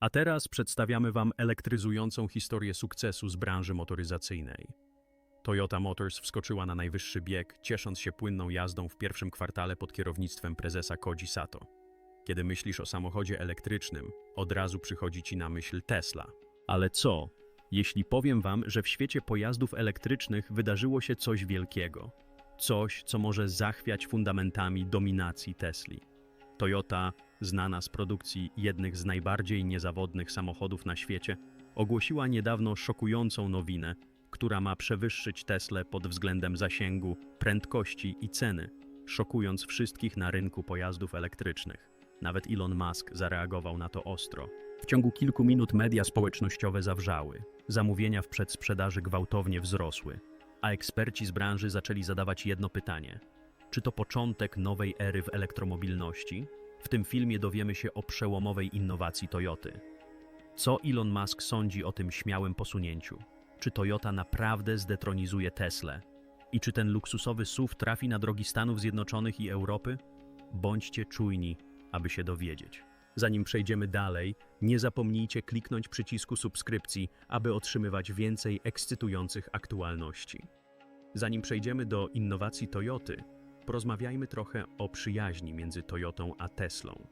A teraz przedstawiamy Wam elektryzującą historię sukcesu z branży motoryzacyjnej. Toyota Motors wskoczyła na najwyższy bieg, ciesząc się płynną jazdą w pierwszym kwartale pod kierownictwem prezesa Koji Sato. Kiedy myślisz o samochodzie elektrycznym, od razu przychodzi Ci na myśl Tesla. Ale co, jeśli powiem Wam, że w świecie pojazdów elektrycznych wydarzyło się coś wielkiego? Coś, co może zachwiać fundamentami dominacji Tesli. Toyota, znana z produkcji jednych z najbardziej niezawodnych samochodów na świecie, ogłosiła niedawno szokującą nowinę, która ma przewyższyć Teslę pod względem zasięgu, prędkości i ceny, szokując wszystkich na rynku pojazdów elektrycznych. Nawet Elon Musk zareagował na to ostro. W ciągu kilku minut media społecznościowe zawrzały, zamówienia w przedsprzedaży gwałtownie wzrosły, a eksperci z branży zaczęli zadawać jedno pytanie: czy to początek nowej ery w elektromobilności? W tym filmie dowiemy się o przełomowej innowacji Toyoty. Co Elon Musk sądzi o tym śmiałym posunięciu? Czy Toyota naprawdę zdetronizuje Teslę? I czy ten luksusowy SUV trafi na drogi Stanów Zjednoczonych i Europy? Bądźcie czujni, aby się dowiedzieć. Zanim przejdziemy dalej, nie zapomnijcie kliknąć przycisku subskrypcji, aby otrzymywać więcej ekscytujących aktualności. Zanim przejdziemy do innowacji Toyoty, porozmawiajmy trochę o przyjaźni między Toyotą a Teslą.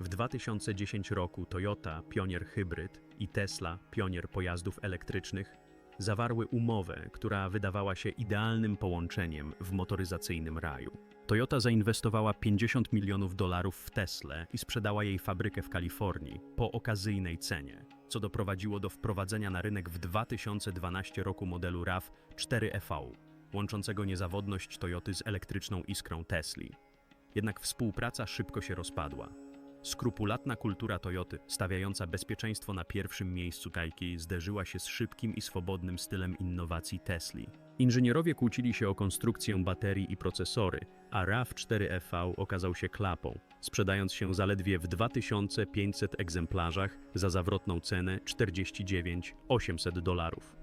W 2010 roku Toyota, pionier hybryd, i Tesla, pionier pojazdów elektrycznych, zawarły umowę, która wydawała się idealnym połączeniem w motoryzacyjnym raju. Toyota zainwestowała 50 milionów dolarów w Teslę i sprzedała jej fabrykę w Kalifornii po okazyjnej cenie, co doprowadziło do wprowadzenia na rynek w 2012 roku modelu RAV 4EV, łączącego niezawodność Toyoty z elektryczną iskrą Tesli. Jednak współpraca szybko się rozpadła. Skrupulatna kultura Toyoty, stawiająca bezpieczeństwo na pierwszym miejscu kajki, zderzyła się z szybkim i swobodnym stylem innowacji Tesli. Inżynierowie kłócili się o konstrukcję baterii i procesory, a RAV4EV okazał się klapą, sprzedając się zaledwie w 2500 egzemplarzach za zawrotną cenę 49 800 dolarów.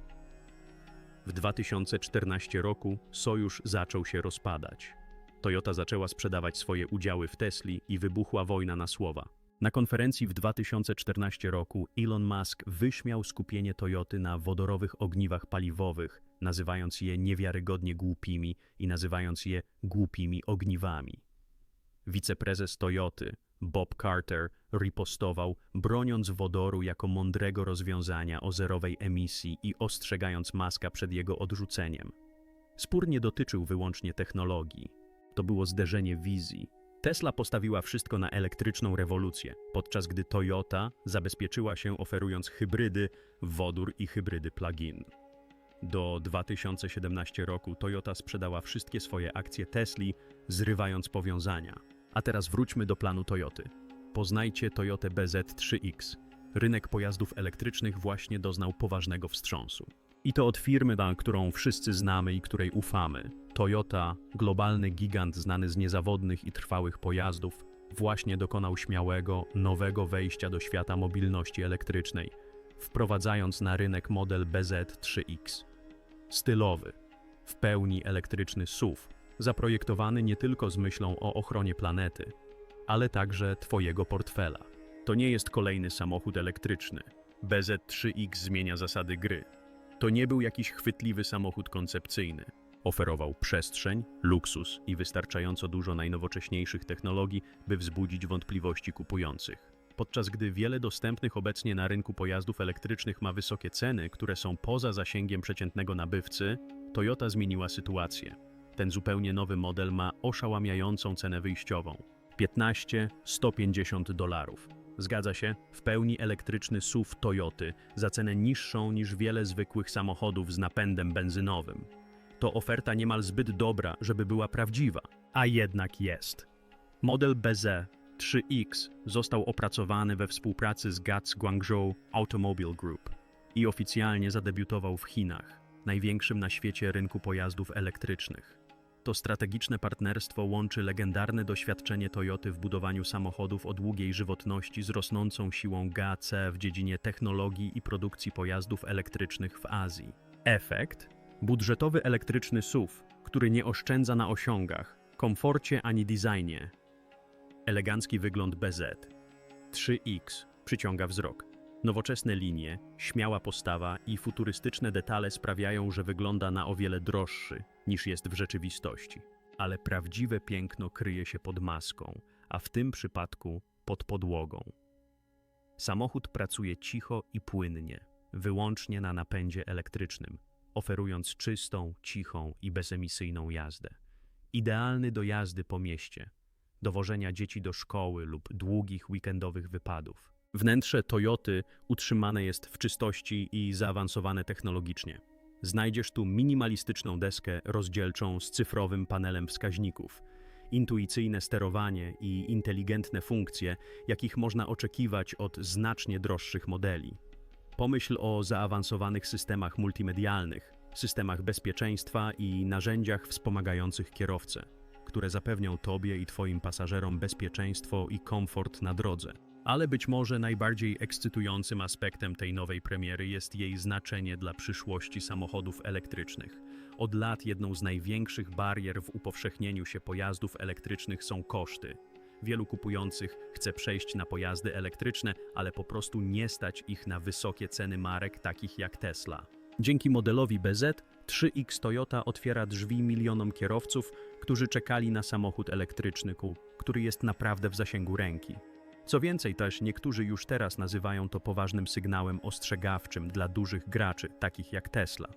W 2014 roku sojusz zaczął się rozpadać. Toyota zaczęła sprzedawać swoje udziały w Tesli i wybuchła wojna na słowa. Na konferencji w 2014 roku Elon Musk wyśmiał skupienie Toyoty na wodorowych ogniwach paliwowych, nazywając je niewiarygodnie głupimi i nazywając je głupimi ogniwami. Wiceprezes Toyoty, Bob Carter, ripostował, broniąc wodoru jako mądrego rozwiązania o zerowej emisji i ostrzegając Muska przed jego odrzuceniem. Spór nie dotyczył wyłącznie technologii. To było zderzenie wizji. Tesla postawiła wszystko na elektryczną rewolucję, podczas gdy Toyota zabezpieczyła się oferując hybrydy, wodór i hybrydy plug-in. Do 2017 roku Toyota sprzedała wszystkie swoje akcje Tesli, zrywając powiązania. A teraz wróćmy do planu Toyoty. Poznajcie Toyotę BZ3X. Rynek pojazdów elektrycznych właśnie doznał poważnego wstrząsu. I to od firmy, na którą wszyscy znamy i której ufamy. Toyota, globalny gigant znany z niezawodnych i trwałych pojazdów, właśnie dokonał śmiałego, nowego wejścia do świata mobilności elektrycznej, wprowadzając na rynek model BZ3X. Stylowy, w pełni elektryczny SUV, zaprojektowany nie tylko z myślą o ochronie planety, ale także Twojego portfela. To nie jest kolejny samochód elektryczny. BZ3X zmienia zasady gry. To nie był jakiś chwytliwy samochód koncepcyjny. Oferował przestrzeń, luksus i wystarczająco dużo najnowocześniejszych technologii, by wzbudzić wątpliwości kupujących. Podczas gdy wiele dostępnych obecnie na rynku pojazdów elektrycznych ma wysokie ceny, które są poza zasięgiem przeciętnego nabywcy, Toyota zmieniła sytuację. Ten zupełnie nowy model ma oszałamiającą cenę wyjściową 15-150 dolarów. Zgadza się, w pełni elektryczny SUV Toyoty za cenę niższą niż wiele zwykłych samochodów z napędem benzynowym. To oferta niemal zbyt dobra, żeby była prawdziwa, a jednak jest. Model BZ 3X został opracowany we współpracy z GATS Guangzhou Automobile Group i oficjalnie zadebiutował w Chinach, największym na świecie rynku pojazdów elektrycznych. To strategiczne partnerstwo łączy legendarne doświadczenie Toyoty w budowaniu samochodów o długiej żywotności z rosnącą siłą GAC w dziedzinie technologii i produkcji pojazdów elektrycznych w Azji. Efekt? Budżetowy elektryczny SUV, który nie oszczędza na osiągach, komforcie ani designie. Elegancki wygląd BZ. 3X przyciąga wzrok. Nowoczesne linie, śmiała postawa i futurystyczne detale sprawiają, że wygląda na o wiele droższy niż jest w rzeczywistości. Ale prawdziwe piękno kryje się pod maską, a w tym przypadku pod podłogą. Samochód pracuje cicho i płynnie, wyłącznie na napędzie elektrycznym, oferując czystą, cichą i bezemisyjną jazdę. Idealny do jazdy po mieście, dowożenia dzieci do szkoły lub długich weekendowych wypadów. Wnętrze Toyoty utrzymane jest w czystości i zaawansowane technologicznie. Znajdziesz tu minimalistyczną deskę rozdzielczą z cyfrowym panelem wskaźników, intuicyjne sterowanie i inteligentne funkcje, jakich można oczekiwać od znacznie droższych modeli. Pomyśl o zaawansowanych systemach multimedialnych, systemach bezpieczeństwa i narzędziach wspomagających kierowcę, które zapewnią Tobie i Twoim pasażerom bezpieczeństwo i komfort na drodze. Ale być może najbardziej ekscytującym aspektem tej nowej premiery jest jej znaczenie dla przyszłości samochodów elektrycznych. Od lat jedną z największych barier w upowszechnieniu się pojazdów elektrycznych są koszty. Wielu kupujących chce przejść na pojazdy elektryczne, ale po prostu nie stać ich na wysokie ceny marek takich jak Tesla. Dzięki modelowi BZ, 3X Toyota otwiera drzwi milionom kierowców, którzy czekali na samochód elektryczny, który jest naprawdę w zasięgu ręki. Co więcej, też niektórzy już teraz nazywają to poważnym sygnałem ostrzegawczym dla dużych graczy, takich jak Tesla.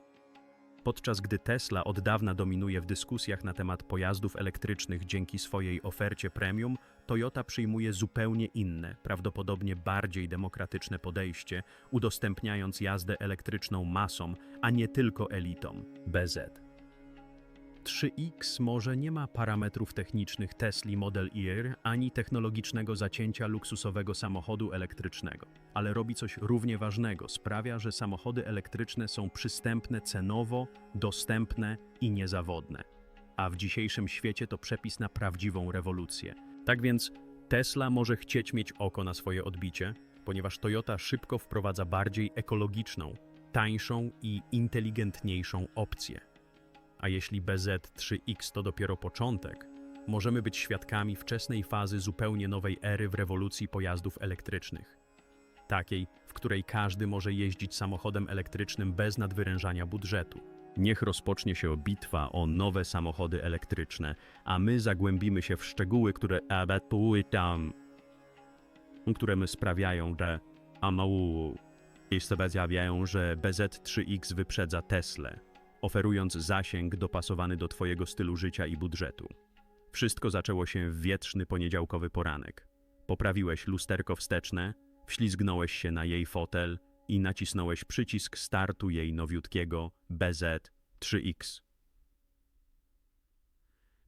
Podczas gdy Tesla od dawna dominuje w dyskusjach na temat pojazdów elektrycznych dzięki swojej ofercie premium, Toyota przyjmuje zupełnie inne, prawdopodobnie bardziej demokratyczne podejście, udostępniając jazdę elektryczną masom, a nie tylko elitom. BZ. 3X może nie ma parametrów technicznych Tesla Model Year ani technologicznego zacięcia luksusowego samochodu elektrycznego, ale robi coś równie ważnego. Sprawia, że samochody elektryczne są przystępne cenowo, dostępne i niezawodne. A w dzisiejszym świecie to przepis na prawdziwą rewolucję. Tak więc Tesla może chcieć mieć oko na swoje odbicie, ponieważ Toyota szybko wprowadza bardziej ekologiczną, tańszą i inteligentniejszą opcję. A jeśli BZ3X to dopiero początek, możemy być świadkami wczesnej fazy zupełnie nowej ery w rewolucji pojazdów elektrycznych. Takiej, w której każdy może jeździć samochodem elektrycznym bez nadwyrężania budżetu. Niech rozpocznie się bitwa o nowe samochody elektryczne, a my zagłębimy się w szczegóły, które tam, które my sprawiają, że amału i sprawiają, że BZ3X wyprzedza Teslę oferując zasięg dopasowany do Twojego stylu życia i budżetu. Wszystko zaczęło się w wietrzny poniedziałkowy poranek. Poprawiłeś lusterko wsteczne, wślizgnąłeś się na jej fotel i nacisnąłeś przycisk startu jej nowiutkiego BZ3X.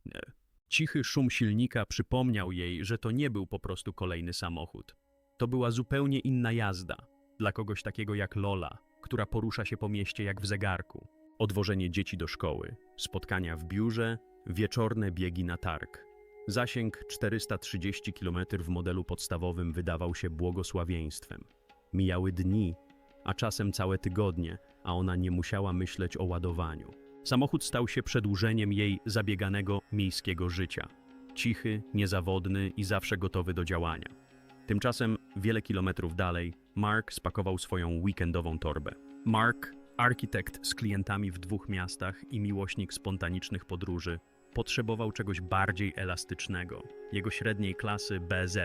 Nie. Cichy szum silnika przypomniał jej, że to nie był po prostu kolejny samochód. To była zupełnie inna jazda, dla kogoś takiego jak Lola, która porusza się po mieście jak w zegarku odwożenie dzieci do szkoły, spotkania w biurze, wieczorne biegi na targ. Zasięg 430 km w modelu podstawowym wydawał się błogosławieństwem. Mijały dni, a czasem całe tygodnie, a ona nie musiała myśleć o ładowaniu. Samochód stał się przedłużeniem jej zabieganego miejskiego życia. Cichy, niezawodny i zawsze gotowy do działania. Tymczasem, wiele kilometrów dalej, Mark spakował swoją weekendową torbę. Mark Architekt z klientami w dwóch miastach i miłośnik spontanicznych podróży potrzebował czegoś bardziej elastycznego. Jego średniej klasy BZ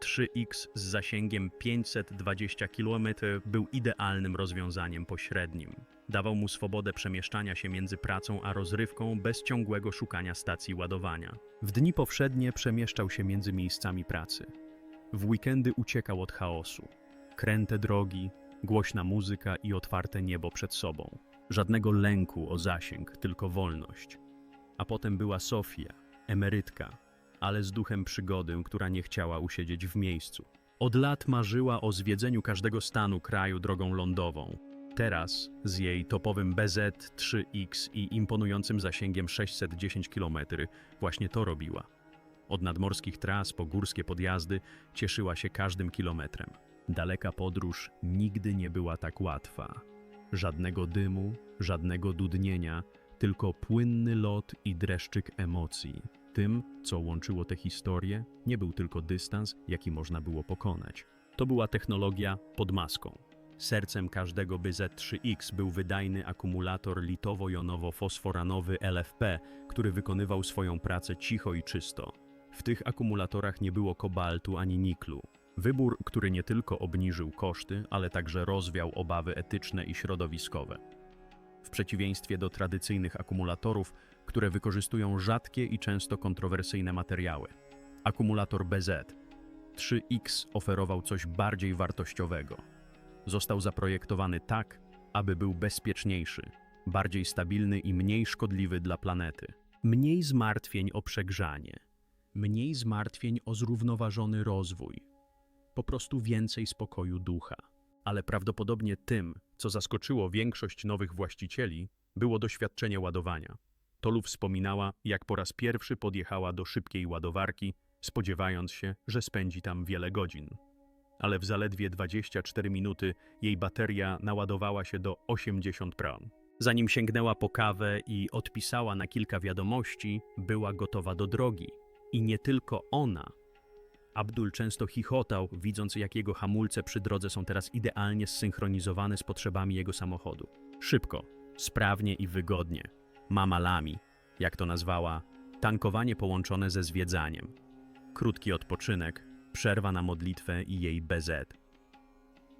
3X z zasięgiem 520 km był idealnym rozwiązaniem pośrednim. Dawał mu swobodę przemieszczania się między pracą a rozrywką bez ciągłego szukania stacji ładowania. W dni powszednie przemieszczał się między miejscami pracy. W weekendy uciekał od chaosu. Kręte drogi, Głośna muzyka i otwarte niebo przed sobą. Żadnego lęku o zasięg, tylko wolność. A potem była Sofia, emerytka, ale z duchem przygody, która nie chciała usiedzieć w miejscu. Od lat marzyła o zwiedzeniu każdego stanu kraju drogą lądową. Teraz, z jej topowym BZ-3X i imponującym zasięgiem 610 km, właśnie to robiła. Od nadmorskich tras po górskie podjazdy cieszyła się każdym kilometrem. Daleka podróż nigdy nie była tak łatwa. Żadnego dymu, żadnego dudnienia, tylko płynny lot i dreszczyk emocji. Tym, co łączyło te historie, nie był tylko dystans, jaki można było pokonać. To była technologia pod maską. Sercem każdego BZ3X był wydajny akumulator litowo-jonowo-fosforanowy LFP, który wykonywał swoją pracę cicho i czysto. W tych akumulatorach nie było kobaltu ani niklu. Wybór, który nie tylko obniżył koszty, ale także rozwiał obawy etyczne i środowiskowe. W przeciwieństwie do tradycyjnych akumulatorów, które wykorzystują rzadkie i często kontrowersyjne materiały. Akumulator BZ 3X oferował coś bardziej wartościowego. Został zaprojektowany tak, aby był bezpieczniejszy, bardziej stabilny i mniej szkodliwy dla planety. Mniej zmartwień o przegrzanie, mniej zmartwień o zrównoważony rozwój, po prostu więcej spokoju ducha. Ale prawdopodobnie tym, co zaskoczyło większość nowych właścicieli, było doświadczenie ładowania. Tolu wspominała, jak po raz pierwszy podjechała do szybkiej ładowarki, spodziewając się, że spędzi tam wiele godzin. Ale w zaledwie 24 minuty jej bateria naładowała się do 80%. Zanim sięgnęła po kawę i odpisała na kilka wiadomości, była gotowa do drogi. I nie tylko ona. Abdul często chichotał, widząc jak jego hamulce przy drodze są teraz idealnie zsynchronizowane z potrzebami jego samochodu. Szybko, sprawnie i wygodnie. Mama Lami, jak to nazwała, tankowanie połączone ze zwiedzaniem. Krótki odpoczynek, przerwa na modlitwę i jej BZ.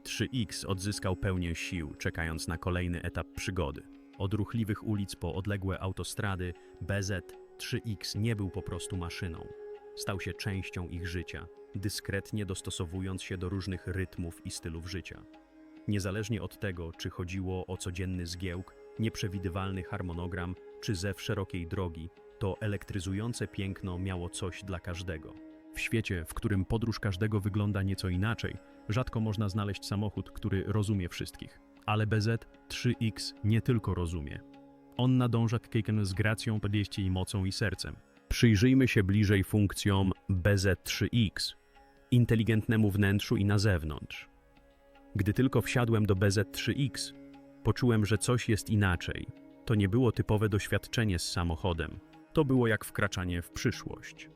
3X odzyskał pełnię sił, czekając na kolejny etap przygody. Od ruchliwych ulic po odległe autostrady, BZ 3X nie był po prostu maszyną. Stał się częścią ich życia, dyskretnie dostosowując się do różnych rytmów i stylów życia. Niezależnie od tego, czy chodziło o codzienny zgiełk, nieprzewidywalny harmonogram czy zew szerokiej drogi, to elektryzujące piękno miało coś dla każdego. W świecie, w którym podróż każdego wygląda nieco inaczej, rzadko można znaleźć samochód, który rozumie wszystkich. Ale BZ3X nie tylko rozumie. On nadąża k z gracją, podejściem i mocą i sercem. Przyjrzyjmy się bliżej funkcjom BZ3X, inteligentnemu wnętrzu i na zewnątrz. Gdy tylko wsiadłem do BZ3X, poczułem, że coś jest inaczej. To nie było typowe doświadczenie z samochodem. To było jak wkraczanie w przyszłość.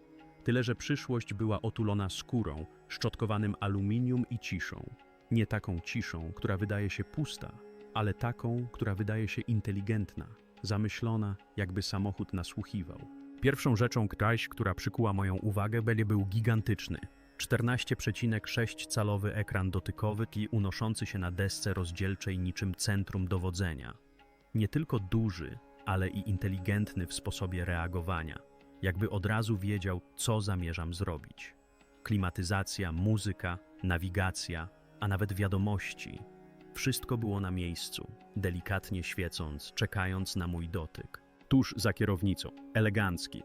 Tyle, że przyszłość była otulona skórą, szczotkowanym aluminium i ciszą. Nie taką ciszą, która wydaje się pusta, ale taką, która wydaje się inteligentna, zamyślona, jakby samochód nasłuchiwał. Pierwszą rzeczą, któraś, która przykuła moją uwagę, był gigantyczny. 14,6-calowy ekran dotykowy i unoszący się na desce rozdzielczej niczym centrum dowodzenia. Nie tylko duży, ale i inteligentny w sposobie reagowania. Jakby od razu wiedział, co zamierzam zrobić. Klimatyzacja, muzyka, nawigacja, a nawet wiadomości. Wszystko było na miejscu, delikatnie świecąc, czekając na mój dotyk. Tuż za kierownicą, elegancki.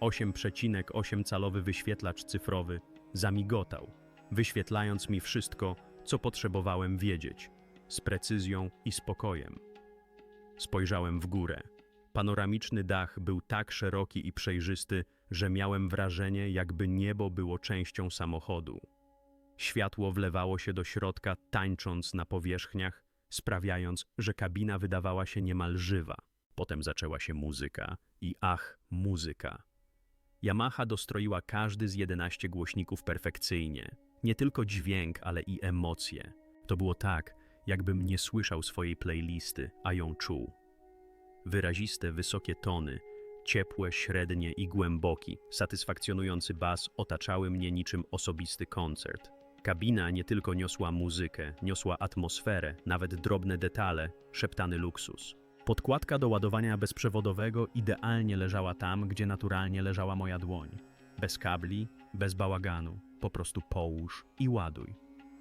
8,8-calowy wyświetlacz cyfrowy zamigotał, wyświetlając mi wszystko, co potrzebowałem wiedzieć, z precyzją i spokojem. Spojrzałem w górę. Panoramiczny dach był tak szeroki i przejrzysty, że miałem wrażenie, jakby niebo było częścią samochodu. Światło wlewało się do środka, tańcząc na powierzchniach, sprawiając, że kabina wydawała się niemal żywa. Potem zaczęła się muzyka i ach, muzyka. Yamaha dostroiła każdy z 11 głośników perfekcyjnie. Nie tylko dźwięk, ale i emocje. To było tak, jakbym nie słyszał swojej playlisty, a ją czuł. Wyraziste, wysokie tony, ciepłe, średnie i głęboki, satysfakcjonujący bas otaczały mnie niczym osobisty koncert. Kabina nie tylko niosła muzykę, niosła atmosferę, nawet drobne detale, szeptany luksus. Podkładka do ładowania bezprzewodowego idealnie leżała tam, gdzie naturalnie leżała moja dłoń. Bez kabli, bez bałaganu, po prostu połóż i ładuj.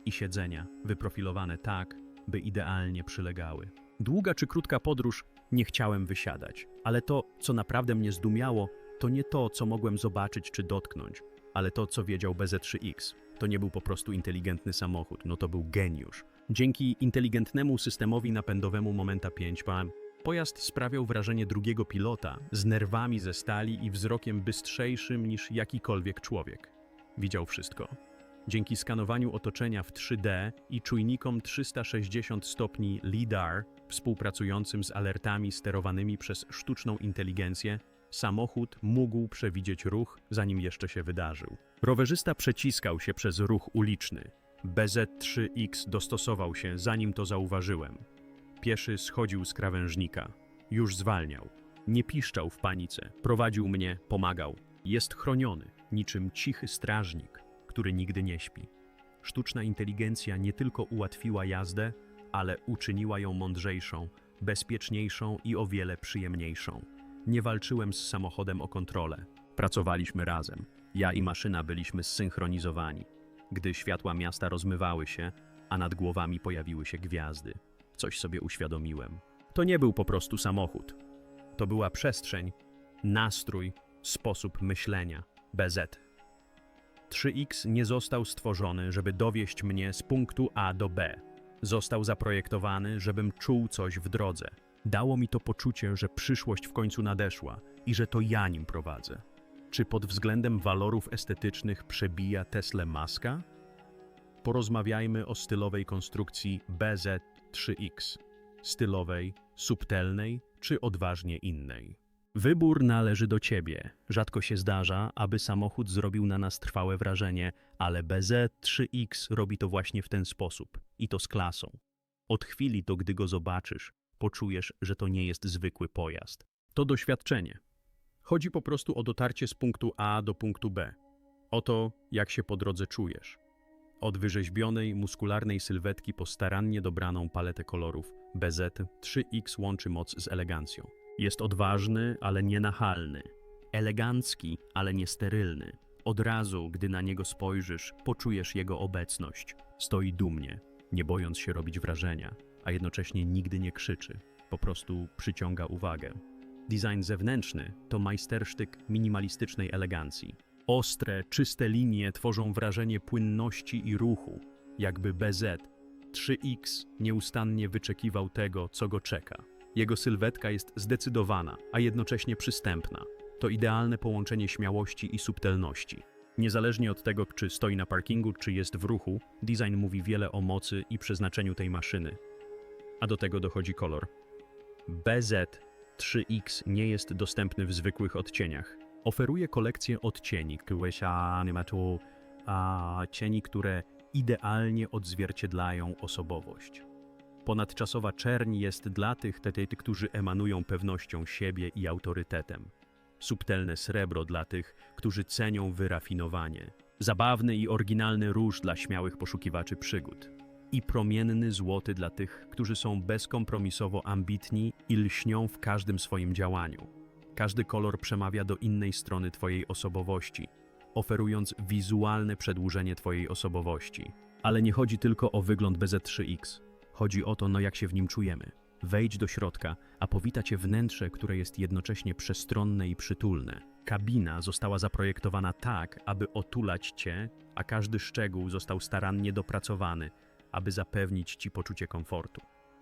I siedzenia, wyprofilowane tak, by idealnie przylegały. Długa czy krótka podróż, nie chciałem wysiadać, ale to, co naprawdę mnie zdumiało, to nie to, co mogłem zobaczyć czy dotknąć, ale to, co wiedział BZ3X. To nie był po prostu inteligentny samochód, no to był geniusz. Dzięki inteligentnemu systemowi napędowemu Momenta 5 PAM, pojazd sprawiał wrażenie drugiego pilota z nerwami ze stali i wzrokiem bystrzejszym niż jakikolwiek człowiek. Widział wszystko. Dzięki skanowaniu otoczenia w 3D i czujnikom 360 stopni LIDAR, współpracującym z alertami sterowanymi przez sztuczną inteligencję, samochód mógł przewidzieć ruch, zanim jeszcze się wydarzył. Rowerzysta przeciskał się przez ruch uliczny. BZ3X dostosował się, zanim to zauważyłem. Pieszy schodził z krawężnika. Już zwalniał. Nie piszczał w panice. Prowadził mnie, pomagał. Jest chroniony, niczym cichy strażnik, który nigdy nie śpi. Sztuczna inteligencja nie tylko ułatwiła jazdę, ale uczyniła ją mądrzejszą, bezpieczniejszą i o wiele przyjemniejszą. Nie walczyłem z samochodem o kontrolę. Pracowaliśmy razem. Ja i maszyna byliśmy zsynchronizowani. Gdy światła miasta rozmywały się, a nad głowami pojawiły się gwiazdy, coś sobie uświadomiłem. To nie był po prostu samochód. To była przestrzeń, nastrój, sposób myślenia. BZ. 3X nie został stworzony, żeby dowieść mnie z punktu A do B. Został zaprojektowany, żebym czuł coś w drodze. Dało mi to poczucie, że przyszłość w końcu nadeszła i że to ja nim prowadzę. Czy pod względem walorów estetycznych przebija Tesla Maska? Porozmawiajmy o stylowej konstrukcji BZ3X. Stylowej, subtelnej czy odważnie innej. Wybór należy do ciebie. Rzadko się zdarza, aby samochód zrobił na nas trwałe wrażenie, ale BZ3X robi to właśnie w ten sposób i to z klasą. Od chwili do gdy go zobaczysz, poczujesz, że to nie jest zwykły pojazd. To doświadczenie. Chodzi po prostu o dotarcie z punktu A do punktu B. O to, jak się po drodze czujesz. Od wyrzeźbionej, muskularnej sylwetki po starannie dobraną paletę kolorów, BZ3X łączy moc z elegancją. Jest odważny, ale nie nachalny. Elegancki, ale nie sterylny. Od razu, gdy na niego spojrzysz, poczujesz jego obecność. Stoi dumnie, nie bojąc się robić wrażenia, a jednocześnie nigdy nie krzyczy. Po prostu przyciąga uwagę. Design zewnętrzny to majstersztyk minimalistycznej elegancji. Ostre, czyste linie tworzą wrażenie płynności i ruchu, jakby BZ 3X nieustannie wyczekiwał tego, co go czeka. Jego sylwetka jest zdecydowana, a jednocześnie przystępna. To idealne połączenie śmiałości i subtelności. Niezależnie od tego, czy stoi na parkingu, czy jest w ruchu, design mówi wiele o mocy i przeznaczeniu tej maszyny. A do tego dochodzi kolor. BZ3X nie jest dostępny w zwykłych odcieniach. Oferuje kolekcję odcieni, a, cieni, które idealnie odzwierciedlają osobowość. Ponadczasowa czerń jest dla tych, którzy emanują pewnością siebie i autorytetem. Subtelne srebro dla tych, którzy cenią wyrafinowanie. Zabawny i oryginalny róż dla śmiałych poszukiwaczy przygód. I promienny złoty dla tych, którzy są bezkompromisowo ambitni i lśnią w każdym swoim działaniu. Każdy kolor przemawia do innej strony Twojej osobowości, oferując wizualne przedłużenie Twojej osobowości. Ale nie chodzi tylko o wygląd BZ3X. Chodzi o to, no jak się w nim czujemy. Wejdź do środka, a powita cię wnętrze, które jest jednocześnie przestronne i przytulne. Kabina została zaprojektowana tak, aby otulać cię, a każdy szczegół został starannie dopracowany, aby zapewnić ci poczucie komfortu.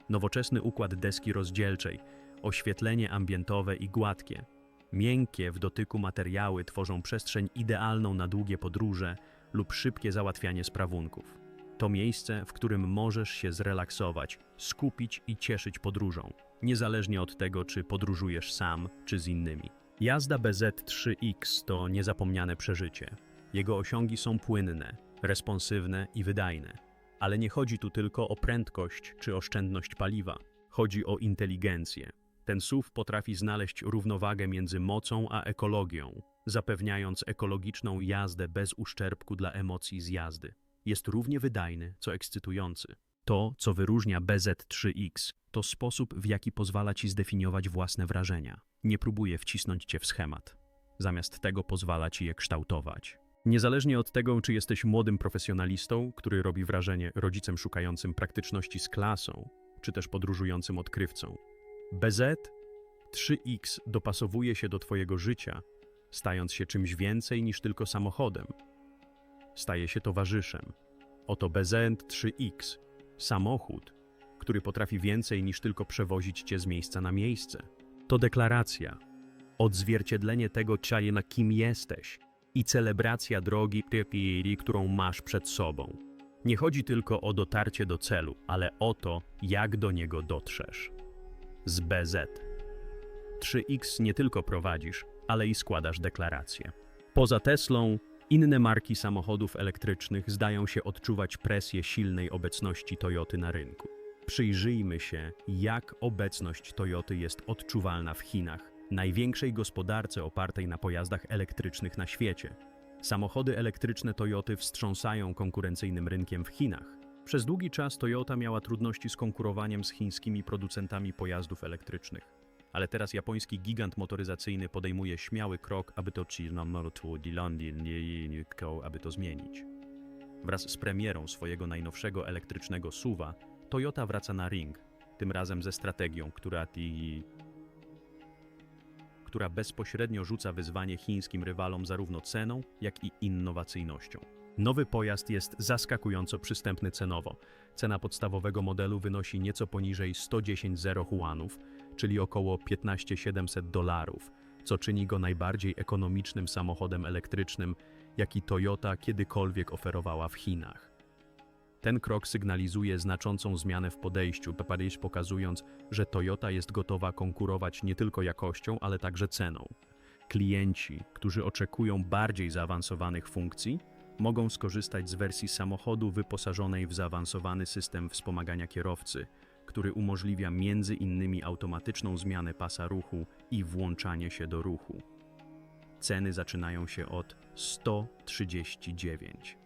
Nowoczesny układ deski rozdzielczej, oświetlenie ambientowe i gładkie. Miękkie w dotyku materiały tworzą przestrzeń idealną na długie podróże lub szybkie załatwianie sprawunków. To miejsce, w którym możesz się zrelaksować, skupić i cieszyć podróżą, niezależnie od tego, czy podróżujesz sam, czy z innymi. Jazda BZ3X to niezapomniane przeżycie. Jego osiągi są płynne, responsywne i wydajne. Ale nie chodzi tu tylko o prędkość czy oszczędność paliwa. Chodzi o inteligencję. Ten SUV potrafi znaleźć równowagę między mocą a ekologią, zapewniając ekologiczną jazdę bez uszczerbku dla emocji z jazdy jest równie wydajny, co ekscytujący. To, co wyróżnia BZ3X, to sposób, w jaki pozwala ci zdefiniować własne wrażenia. Nie próbuje wcisnąć cię w schemat. Zamiast tego pozwala ci je kształtować. Niezależnie od tego, czy jesteś młodym profesjonalistą, który robi wrażenie rodzicem szukającym praktyczności z klasą, czy też podróżującym odkrywcą. BZ3X dopasowuje się do Twojego życia, stając się czymś więcej niż tylko samochodem staje się towarzyszem. Oto Bezent 3X, samochód, który potrafi więcej niż tylko przewozić cię z miejsca na miejsce. To deklaracja, odzwierciedlenie tego, czaje na kim jesteś i celebracja drogi, którą masz przed sobą. Nie chodzi tylko o dotarcie do celu, ale o to, jak do niego dotrzesz. Z BZ. 3X nie tylko prowadzisz, ale i składasz deklarację. Poza Teslą Inne marki samochodów elektrycznych zdają się odczuwać presję silnej obecności Toyoty na rynku. Przyjrzyjmy się, jak obecność Toyoty jest odczuwalna w Chinach, największej gospodarce opartej na pojazdach elektrycznych na świecie. Samochody elektryczne Toyoty wstrząsają konkurencyjnym rynkiem w Chinach. Przez długi czas Toyota miała trudności z konkurowaniem z chińskimi producentami pojazdów elektrycznych. Ale teraz japoński gigant motoryzacyjny podejmuje śmiały krok, aby to aby to zmienić. Wraz z premierą swojego najnowszego elektrycznego SUVa, Toyota wraca na ring, tym razem ze strategią, która, ti- która bezpośrednio rzuca wyzwanie chińskim rywalom zarówno ceną, jak i innowacyjnością. Nowy pojazd jest zaskakująco przystępny cenowo. Cena podstawowego modelu wynosi nieco poniżej 110 zero juanów, czyli około 15 700 dolarów, co czyni go najbardziej ekonomicznym samochodem elektrycznym, jaki Toyota kiedykolwiek oferowała w Chinach. Ten krok sygnalizuje znaczącą zmianę w podejściu, Paris pokazując, że Toyota jest gotowa konkurować nie tylko jakością, ale także ceną. Klienci, którzy oczekują bardziej zaawansowanych funkcji, mogą skorzystać z wersji samochodu wyposażonej w zaawansowany system wspomagania kierowcy, który umożliwia między innymi automatyczną zmianę pasa ruchu i włączanie się do ruchu. Ceny zaczynają się od 139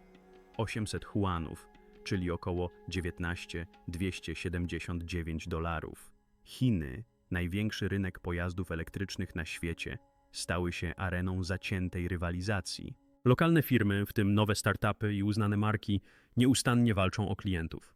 800 juanów, czyli około 19 279 dolarów. Chiny, największy rynek pojazdów elektrycznych na świecie, stały się areną zaciętej rywalizacji. Lokalne firmy, w tym nowe startupy i uznane marki, nieustannie walczą o klientów.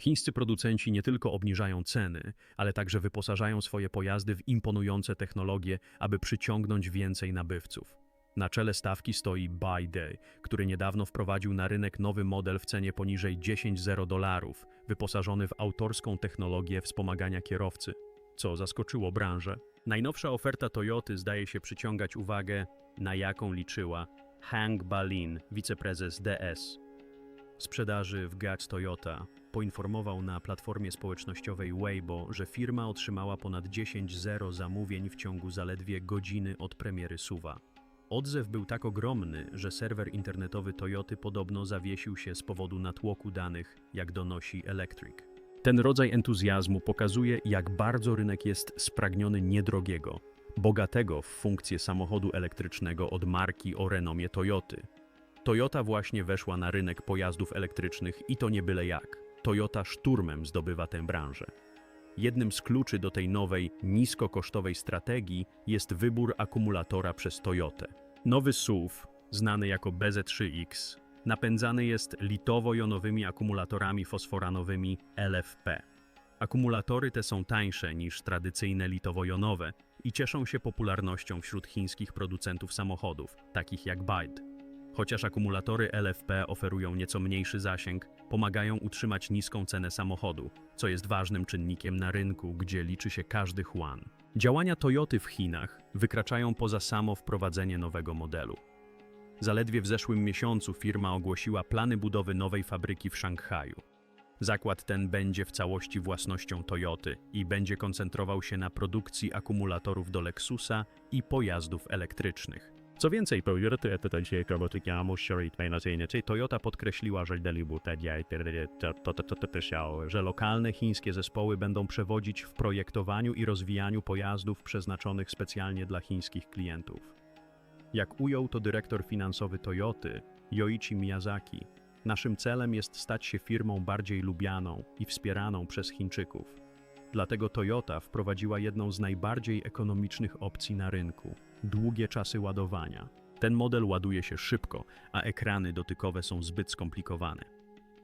Chińscy producenci nie tylko obniżają ceny, ale także wyposażają swoje pojazdy w imponujące technologie, aby przyciągnąć więcej nabywców. Na czele stawki stoi Baidu, który niedawno wprowadził na rynek nowy model w cenie poniżej 10 0 dolarów, wyposażony w autorską technologię wspomagania kierowcy, co zaskoczyło branżę. Najnowsza oferta Toyoty zdaje się przyciągać uwagę, na jaką liczyła Hang Balin, wiceprezes DS. Sprzedaży w GAC Toyota poinformował na platformie społecznościowej Weibo, że firma otrzymała ponad 10 zero zamówień w ciągu zaledwie godziny od premiery SUVa. Odzew był tak ogromny, że serwer internetowy Toyoty podobno zawiesił się z powodu natłoku danych, jak donosi Electric. Ten rodzaj entuzjazmu pokazuje, jak bardzo rynek jest spragniony niedrogiego, bogatego w funkcję samochodu elektrycznego od marki o renomie Toyoty. Toyota właśnie weszła na rynek pojazdów elektrycznych i to nie byle jak. Toyota szturmem zdobywa tę branżę. Jednym z kluczy do tej nowej, niskokosztowej strategii jest wybór akumulatora przez Toyotę. Nowy SUV, znany jako BZ3X, napędzany jest litowo-jonowymi akumulatorami fosforanowymi LFP. Akumulatory te są tańsze niż tradycyjne litowo-jonowe i cieszą się popularnością wśród chińskich producentów samochodów, takich jak BYD. Chociaż akumulatory LFP oferują nieco mniejszy zasięg, pomagają utrzymać niską cenę samochodu, co jest ważnym czynnikiem na rynku, gdzie liczy się każdy juan. Działania Toyoty w Chinach wykraczają poza samo wprowadzenie nowego modelu. Zaledwie w zeszłym miesiącu firma ogłosiła plany budowy nowej fabryki w Szanghaju. Zakład ten będzie w całości własnością Toyoty i będzie koncentrował się na produkcji akumulatorów do Lexusa i pojazdów elektrycznych. Co więcej, Toyota podkreśliła, że że lokalne chińskie zespoły będą przewodzić w projektowaniu i rozwijaniu pojazdów przeznaczonych specjalnie dla chińskich klientów. Jak ujął to dyrektor finansowy Toyoty, Yoichi Miyazaki, naszym celem jest stać się firmą bardziej lubianą i wspieraną przez Chińczyków. Dlatego Toyota wprowadziła jedną z najbardziej ekonomicznych opcji na rynku długie czasy ładowania. Ten model ładuje się szybko, a ekrany dotykowe są zbyt skomplikowane.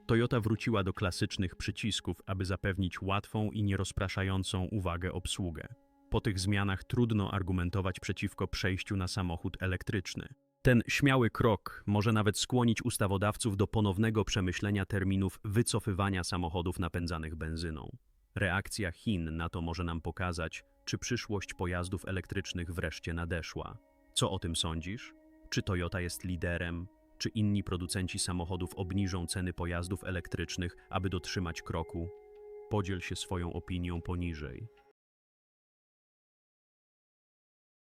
Toyota wróciła do klasycznych przycisków, aby zapewnić łatwą i nierozpraszającą uwagę obsługę. Po tych zmianach trudno argumentować przeciwko przejściu na samochód elektryczny. Ten śmiały krok może nawet skłonić ustawodawców do ponownego przemyślenia terminów wycofywania samochodów napędzanych benzyną. Reakcja Chin na to może nam pokazać, czy przyszłość pojazdów elektrycznych wreszcie nadeszła. Co o tym sądzisz? Czy Toyota jest liderem? Czy inni producenci samochodów obniżą ceny pojazdów elektrycznych, aby dotrzymać kroku? Podziel się swoją opinią poniżej.